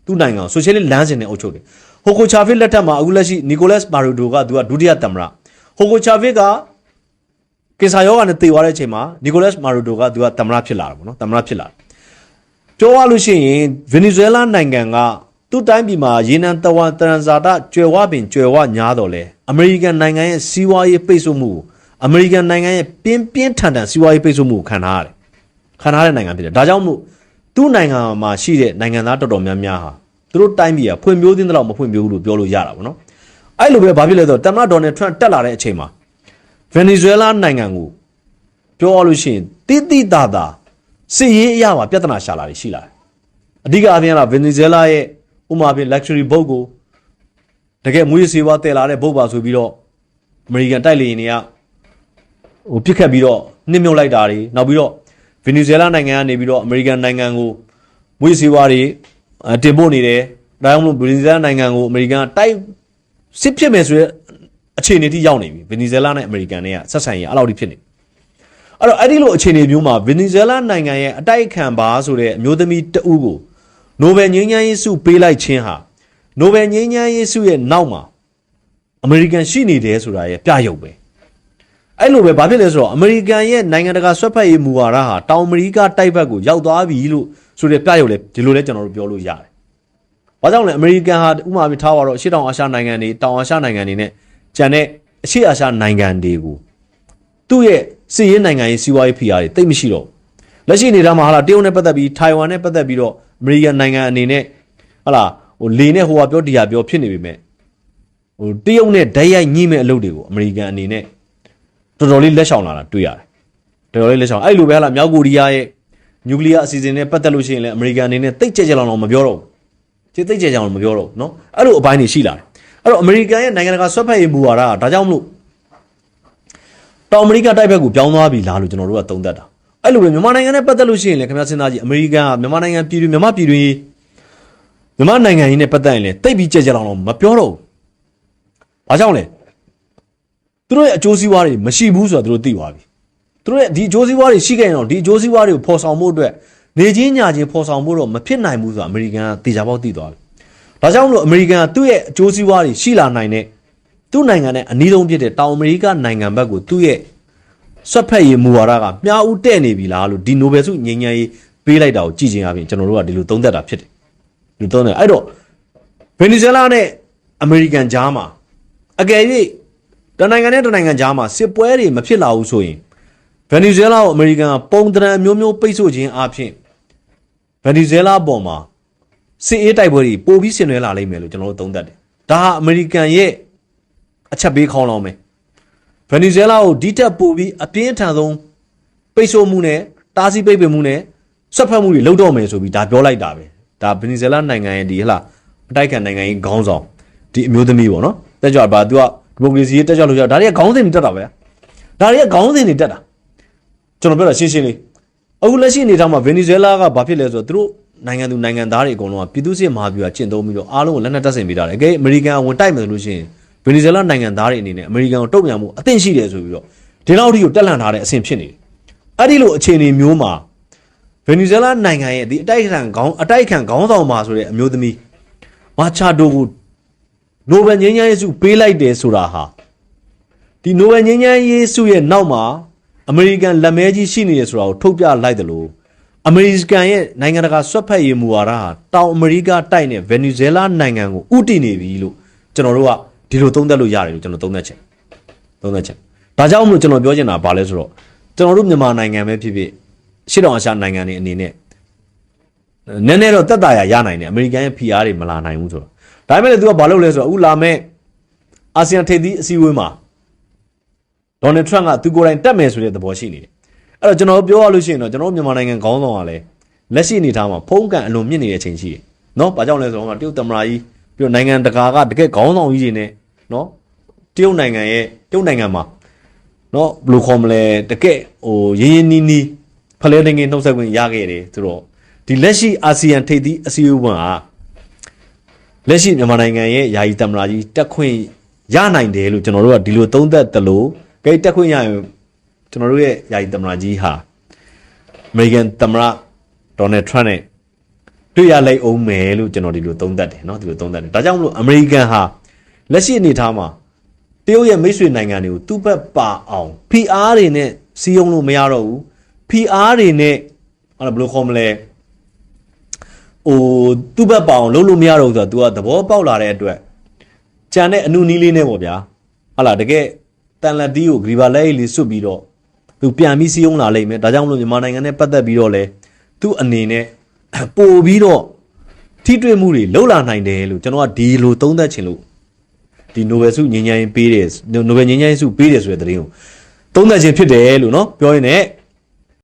သူ့နိုင်ငံကိုဆိုရှယ်လစ်လမ်းစဉ်နဲ့အုပ်ချုပ်တယ်ဟူဂိုချာဗစ်လက်ထက်မှာအခုလက်ရှိနီကိုလတ်မာရိုဒိုကသူကဒုတိယသမ္မတဟူဂိုချာဗစ်ကကင်ဆာယောဂါနဲ့တည်သွားတဲ့အချိန်မှာနီကိုလတ်မာရိုဒိုကသူကသမ္မတဖြစ်လာတယ်ပေါ့နော်သမ္မတဖြစ်လာတယ်ပြောရလို့ရှိရင်ဗင်နီဇွဲလားနိုင်ငံက သူ့တိုင်းပြည်မှာရေနံတဝန်တရန်ဇာတကျွယ်ဝပင်ကျွယ်ဝညားတော်လဲအမေရိကန်နိုင်ငံရဲ့စီးပွားရေးပိတ်ဆို့မှုကိုအမေရိကန်နိုင်ငံရဲ့ပြင်းပြင်းထန်ထန်စီးပွားရေးပိတ်ဆို့မှုကိုခံထားရတယ်ခံထားတဲ့နိုင်ငံဖြစ်တယ်ဒါကြောင့်မို့သူ့နိုင်ငံမှာရှိတဲ့နိုင်ငံသားတော်တော်များများဟာသူတို့တိုင်းပြည်ကဖွံ့ဖြိုးသင်းတဲ့လောက်မဖွံ့ဖြိုးဘူးလို့ပြောလို့ရတာပေါ့နော်အဲ့လိုပဲဘာဖြစ်လဲဆိုတော့တမန်တော်ဒေါ်နယ်ထရန့်တက်လာတဲ့အချိန်မှာဗင်နီဇွဲလားနိုင်ငံကိုပြောရလို့ရှိရင်တိတိတသာစစ်ရေးအရာမှာပြဿနာရှာလာတွေရှိလာတယ်အဓိကအပြင်ကဗင်နီဇွဲလားရဲ့ ဥမာပြင် luxury boat ကိုတကယ်မွေးစေဝါတည်လာတဲ့ boat ပါဆိုပြီးတော့အမေရိကန်တိုက်လေယာဉ်တွေကဟိုပြစ်ခတ်ပြီးတော့နှိမ့်မြုပ်လိုက်တာတွေနောက်ပြီးတော့ဗင်နီဇွဲလားနိုင်ငံကနေပြီးတော့အမေရိကန်နိုင်ငံကိုမွေးစေဝါတွေအဲတင်ပို့နေတယ်ဒါကြောင့်မလို့ဗင်နီဇွဲလားနိုင်ငံကိုအမေရိကန်ကတိုက်စစ်ဖြစ်မယ်ဆိုရဲအခြေအနေတိရောက်နေပြီဗင်နီဇွဲလားနဲ့အမေရိကန်တွေကဆက်ဆံရေးအဲ့လောက်ထိဖြစ်နေအဲ့တော့အဲ့ဒီလိုအခြေအနေမျိုးမှာဗင်နီဇွဲလားနိုင်ငံရဲ့အတိုက်အခံပါဆိုတဲ့အမျိုးသမီးတဦးကို နိုဘယ်ငြိမ်းချမ်းရေးဆုပေးလိုက်ခြင်းဟာနိုဘယ်ငြိမ်းချမ်းရေးဆုရဲ့နောက်မှာအမေရိကန်ရှိနေတယ်ဆိုတာရဲ့ပြရုပ်ပဲအဲ့လိုပဲဘာဖြစ်လဲဆိုတော့အမေရိကန်ရဲ့နိုင်ငံတကာဆွတ်ဖက်ရေးမူဝါဒဟာတောင်အမေရိကတိုက်ဘက်ကိုရောက်သွားပြီလို့ဆိုတဲ့ပြရုပ်လဲဒီလိုလဲကျွန်တော်တို့ပြောလို့ရတယ်။ဘာကြောင့်လဲအမေရိကန်ဟာဥပမာပြထားပါတော့အရှေ့တောင်အာရှနိုင်ငံတွေတောင်အာရှနိုင်ငံတွေနဲ့ကျန်တဲ့အရှေ့အာရှနိုင်ငံတွေကိုသူ့ရဲ့စစ်ရေးနိုင်ငံရေးစီးပွားရေးဖိအားတွေတိတ်မရှိတော့ဘူးလက်ရှိအနေထားမှာဟာလာတရုတ်နဲ့ပတ်သက်ပြီးထိုင်ဝမ်နဲ့ပတ်သက်ပြီးတော့ အမေရိကန်နိုင်ငံအနေနဲ့ဟာလာဟိုလေနဲ့ဟိုဟာပြောဒီဟာပြောဖြစ်နေပေမဲ့ဟိုတရုတ်နဲ့ဓာတ်ရိုက်ညှိမဲ့အလုပ်တွေကိုအမေရိကန်အနေနဲ့ တော်တော်လေးလက်ဆောင်လာတာတွေ့ရတယ်တော်တော်လေးလက်ဆောင်အဲ့လိုပဲဟာလားမြောက်ကိုရီးယားရဲ့နျူကလ িয়ার အစီအစဉ်နဲ့ပတ်သက်လို့ရှိရင်လည်းအမေရိကန်အနေနဲ့တိတ်ကြဲကြဲလောင်လောင်မပြောတော့ဘူးခြေတိတ်ကြဲကြဲလောင်မပြောတော့ဘူးเนาะအဲ့လိုအပိုင်းတွေရှိလာတယ်အဲ့တော့အမေရိကန်ရဲ့နိုင်ငံတကာဆွတ်ဖက်ရေးမူဝါဒကဒါကြောင့်မလို့တောင်အမေရိကတိုက်ဘက်ကိုပြောင်းသွားပြီလားလို့ကျွန်တော်တို့ကသုံးသပ်တာ အဲ့လိုပဲမြန်မာနိုင်ငံနဲ့ပတ်သက်လို့ရှိရင်လည်းခင်ဗျားစဉ်းစားကြည့်အမေရိကန်ကမြန်မာနိုင်ငံပြည်သူမြန်မာပြည်တွင်းမြန်မာနိုင်ငံကြီးနဲ့ပတ်သက်ရင်လည်းတိတ်ပြီးကြဲကြဲလောင်လောင်မပြောတော့ဘူးဘာကြောင့်လဲသူတို့ရဲ့အကျိုးစီးပွားတွေမရှိဘူးဆိုတာသူတို့သိသွားပြီသူတို့ရဲ့ဒီအကျိုးစီးပွားတွေရှိခဲ့ရင်တော့ဒီအကျိုးစီးပွားတွေကိုဖော်ဆောင်ဖို့အတွက်နေချင်းညာချင်းဖော်ဆောင်ဖို့တော့မဖြစ်နိုင်ဘူးဆိုတာအမေရိကန်ကတေချာပေါက်သိသွားပြီဒါကြောင့်မလို့အမေရိကန်ကသူ့ရဲ့အကျိုးစီးပွားတွေရှိလာနိုင်တဲ့သူ့နိုင်ငံနဲ့အနည်းဆုံးဖြစ်တဲ့တောင်အမေရိကနိုင်ငံဘက်ကိုသူ့ရဲ့ ဆွတ်ဖက်ရေးမူဝါဒကမြားဦးတဲ့နေပြီလားလို့ဒီနိုဘယ်ဆုငြိမ်းချမ်းရေးပေးလိုက်တာကိုကြည့်ချင်းအပြင်ကျွန်တော်တို့ကဒီလိုသုံးသပ်တာဖြစ်တယ်ဒီလိုသုံးတယ်အဲ့တော့ဗင်နီဇွဲလားနဲ့အမေရိကန်ကြားမှာအကယ်၍တနိုင်ငံနဲ့တနိုင်ငံကြားမှာစစ်ပွဲတွေမဖြစ်လာဘူးဆိုရင်ဗင်နီဇွဲလားကိုအမေရိကန်ကပုံတရံအမျိုးမျိုးပိတ်ဆို့ခြင်းအပြင်ဗင်နီဇွဲလားပေါ်မှာစစ်အေးတိုက်ပွဲတွေပိုပြီးဆင်နွှဲလာလိမ့်မယ်လို့ကျွန်တော်တို့သုံးသပ်တယ်။ဒါဟာအမေရိကန်ရဲ့အချက်ပေးခေါင်းလောင်းပဲ။ ဗင်နီဇွဲလားကိုဒီတက်ပိုပြီးအပြင်းထန်ဆုံးပိတ်ဆို့မှုနဲ့တားဆီးပိတ်ပင်မှုနဲ့ဆွတ်ဖက်မှုတွေလုပ်တော့မယ်ဆိုပြီးဒါပြောလိုက်တာပဲ။ဒါဗင်နီဇွဲလားနိုင်ငံရဲ့ဒီဟလာအတိုက်ခံနိုင်ငံရဲ့ခေါင်းဆောင်ဒီအမျိုးသမီးပေါ့နော်။တက်ကြွပါ तू ကဒီမိုကရေစီရေးတက်ကြွလို့ရဒါတွေကခေါင်းစဉ်တွေတက်တာပဲဒါတွေကခေါင်းစဉ်တွေတက်တာကျွန်တော်ပြောတာရှင်းရှင်းလေးအခုလက်ရှိအနေထားမှာဗင်နီဇွဲလားကဘာဖြစ်လဲဆိုတော့သူတို့နိုင်ငံသူနိုင်ငံသားတွေအကုန်လုံးကပြည်သူ့စစ်မဟာဗျူဟာကျင့်သုံးပြီးတော့အားလုံးကိုလက်နက်တပ်ဆင်ပေးတာလေအကဲအမေရိကန်ကဝင်တိုက်မယ်ဆိုလို့ရှိရင် ဗင်နီဇွဲလားနိုင်ငံသားတွေအနေနဲ့အမေရိကန်ကိုတုံ့ပြန်မှုအသင့်ရှိတယ်ဆိုပြီးတော့ဒီလောက်ထိကိုတက်လှန်ထားတဲ့အဆင့်ဖြစ်နေတယ်အဲ့ဒီလိုအခြေအနေမျိုးမှာဗင်နီဇွဲလားနိုင်ငံရဲ့ဒီအတိုက်ခံခေါင်းအတိုက်ခံခေါင်းဆောင်ပါဆိုတဲ့အမျိုးသမီးမာချာဒိုကိုနိုဘယ်ငြိမ်းချမ်းရေးဆုပေးလိုက်တယ်ဆိုတာဟာဒီနိုဘယ်ငြိမ်းချမ်းရေးဆုရဲ့နောက်မှာအမေရိကန်လက်မဲကြီးရှိနေတယ်ဆိုတာကိုထုတ်ပြလိုက်တယ်လို့အမေရိကန်ရဲ့နိုင်ငံတကာဆွတ်ဖက်ရေးမူဝါဒဟာတောင်အမေရိကတိုက်နဲ့ဗင်နီဇွဲလားနိုင်ငံကိုဥတည်နေပြီလို့ကျွန်တော်တို့က ဒီလိုသုံးသပ်လို့ရတယ်လို့ကျွန်တော်သုံးသပ်ချက်သုံးသပ်ချက်ဒါကြောင့်မလို့ကျွန်တော်ပြောချင်တာဘာလဲဆိုတော့ကျွန်တော်တို့မြန်မာနိုင်ငံပဲဖြစ်ဖြစ်ရှစ်တောင်အာရှနိုင်ငံတွေအနေနဲ့နည်းနည်းတော့တက်တာရရနိုင်တယ်အမေရိကန်ရဲ့ PR တွေမလာနိုင်ဘူးဆိုတော့ဒါပေမဲ့လည်း तू ကဘာလုပ်လဲဆိုတော့အခုလာမဲ့အာဆီယံထိပ်သီးအစည်းအဝေးမှာဒေါ်နယ်ထရန့်ကသူကိုယ်တိုင်တက်မယ်ဆိုတဲ့သဘောရှိနေတယ်အဲ့တော့ကျွန်တော်ပြောရလို့ရှိရင်တော့ကျွန်တော်တို့မြန်မာနိုင်ငံခေါင်းဆောင်ကလည်းလက်ရှိအနေထားမှာဖုံးကန်အလွန်မြင့်နေတဲ့အချိန်ရှိတယ်နော်ဘာကြောင့်လဲဆိုတော့တရုတ်သမ္မတကြီးပြီးတော့နိုင်ငံတကာကတကယ်ခေါင်းဆောင်ကြီးတွေနဲ့ နော်တရုတ်နိုင်ငံရဲ့တရုတ်နိုင်ငံမှာနော်ဘယ်လိုခေါ်မလဲတကယ်ဟိုရင်းရင်းနီးနီးဖလဲနေငင်နှုတ်ဆက်ခွင့်ရခဲ့တယ်ဆိုတော့ဒီလက်ရှိအာဆီယံထိပ်သီးအစည်းအဝေးမှာလက်ရှိမြန်မာနိုင်ငံရဲ့ယာယီသမ္မတကြီးတက်ခွင့်ရနိုင်တယ်လို့ကျွန်တော်တို့ကဒီလိုသုံးသပ်တယ်လို့ကြိတ်တက်ခွင့်ရရင်ကျွန်တော်တို့ရဲ့ယာယီသမ္မတကြီးဟာ အမေရိကန်သမ္မတဒေါ်နယ်ထရန့်နဲ့တွေ့ရလိုက်အောင်မယ်လို့ကျွန်တော်ဒီလိုသုံးသပ်တယ်เนาะဒီလိုသုံးသပ်တယ်ဒါကြောင့်မလို့အမေရိကန်ဟာ လက်ရှိအနေအထားမှာတရုတ်ရဲ့မိတ်ဆွေနိုင်ငံတွေကိုသူ့ဘက်ပါအောင် PR တွေနဲ့စီးအောင်လို့မရတော့ဘူး PR တွေနဲ့အဲ့ဒါဘယ်လိုခေါ်မလဲဟိုသူ့ဘက်ပါအောင်လုပ်လို့မရတော့ဘူးဆိုတော့ तू ကသဘောပေါက်လာတဲ့အတွက်ကြံတဲ့အနုနီးလေးနဲ့ပေါ့ဗျာဟာလာတကယ်တန်လက်တီးကိုဂရီဘာလက်လေးစွတ်ပြီးတော့သူပြန်ပြီးစီးအောင်လာလိမ့်မယ်ဒါကြောင့်မလို့မြန်မာနိုင်ငံနဲ့ပတ်သက်ပြီးတော့လဲသူ့အနေနဲ့ပို့ပြီးတော့ထိတွေ့မှုတွေလှုပ်လာနိုင်တယ်လို့ကျွန်တော်ကဒီလိုသုံးသပ်ချင်လို့ ဒီ Nobel ဆုငြိမ်းချမ်းရေးပေးတယ် Nobel ငြိမ်းချမ်းရေးဆုပေးတယ်ဆိုတဲ့သတင်းကိုသုံးသပ်ခြင်းဖြစ်တယ်လို့နော်ပြောရင်းနဲ့